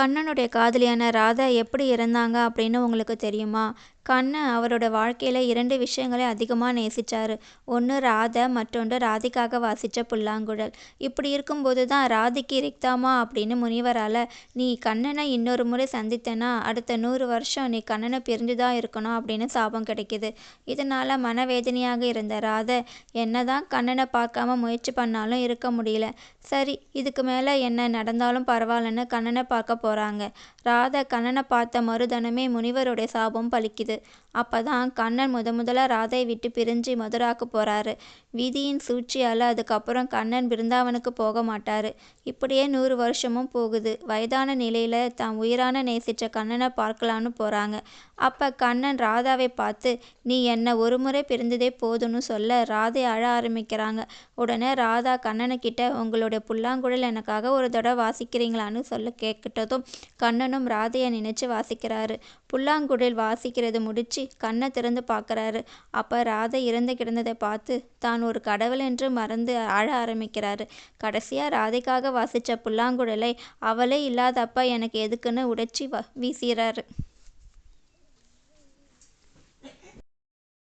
கண்ணனுடைய காதலியான ராதா எப்படி இறந்தாங்க அப்படின்னு உங்களுக்கு தெரியுமா? கண்ணன் அவரோட வாழ்க்கையில் இரண்டு விஷயங்களை அதிகமாக நேசித்தார் ஒன்று ராதை மற்றொன்று ராதிக்காக வாசித்த புல்லாங்குழல். இப்படி இருக்கும்போது தான் ராதிக்கு ரிக்தாமா அப்படின்னு முனிவரால் நீ கண்ணனை இன்னொரு முறை சந்தித்தனா? அடுத்த நூறு வருஷம் நீ கண்ணனை பிரிஞ்சு தான் இருக்கணும் அப்படின்னு சாபம் கிடைக்கிது. இதனால் மனவேதனையாக இருந்த ராதை என்ன தான் கண்ணனை பார்க்காம முயற்சி பண்ணாலும் இருக்க முடியல. சரி இதுக்கு மேலே என்ன நடந்தாலும் பரவாயில்லன்னு கண்ணனை பார்க்க போகிறாங்க ராதை கண்ணனை பார்த்த மறுதனமே முனிவருடைய சாபம் பலிக்குது. அப்போ தான் கண்ணன் முத முதல்ல ராதையை விட்டு பிரிஞ்சு மதுராக்கு போகிறாரு விதியின் சூழ்ச்சியால் அதுக்கப்புறம் கண்ணன் பிருந்தாவனுக்கு போக மாட்டார். இப்படியே நூறு வருஷமும் போகுது. வயதான நிலையில் தான் உயிரான நேசித்த கண்ணனை பார்க்கலான்னு போகிறாங்க அப்போ கண்ணன் ராதாவை பார்த்து நீ என்னை ஒரு முறை பிரிந்ததே போதும்னு சொல்ல ராதை அழ ஆரம்பிக்கிறாங்க. உடனே ராதா கண்ணனுக்கிட்ட உங்களுடைய புல்லாங்குழல் எனக்காக ஒரு தடவை வாசிக்கிறீங்களான்னு சொல்ல கேட்கிட்டதும் கண்ணனும் ராதையை நினைச்சு வாசிக்கிறாரு. புல்லாங்குழல் வாசிக்கிறது முடிச்சு கண்ணை திறந்து பார்க்குறாரு. அப்போ ராதை இறந்து கிடந்ததை பார்த்து தான் ஒரு கடவுள் என்று மறந்து அழ ஆரம்பிக்கிறாரு. கடைசியாக ராதைக்காக வாசித்த புல்லாங்குழலை அவளே இல்லாதப்ப எனக்கு எதுக்குன்னு உடைச்சி வ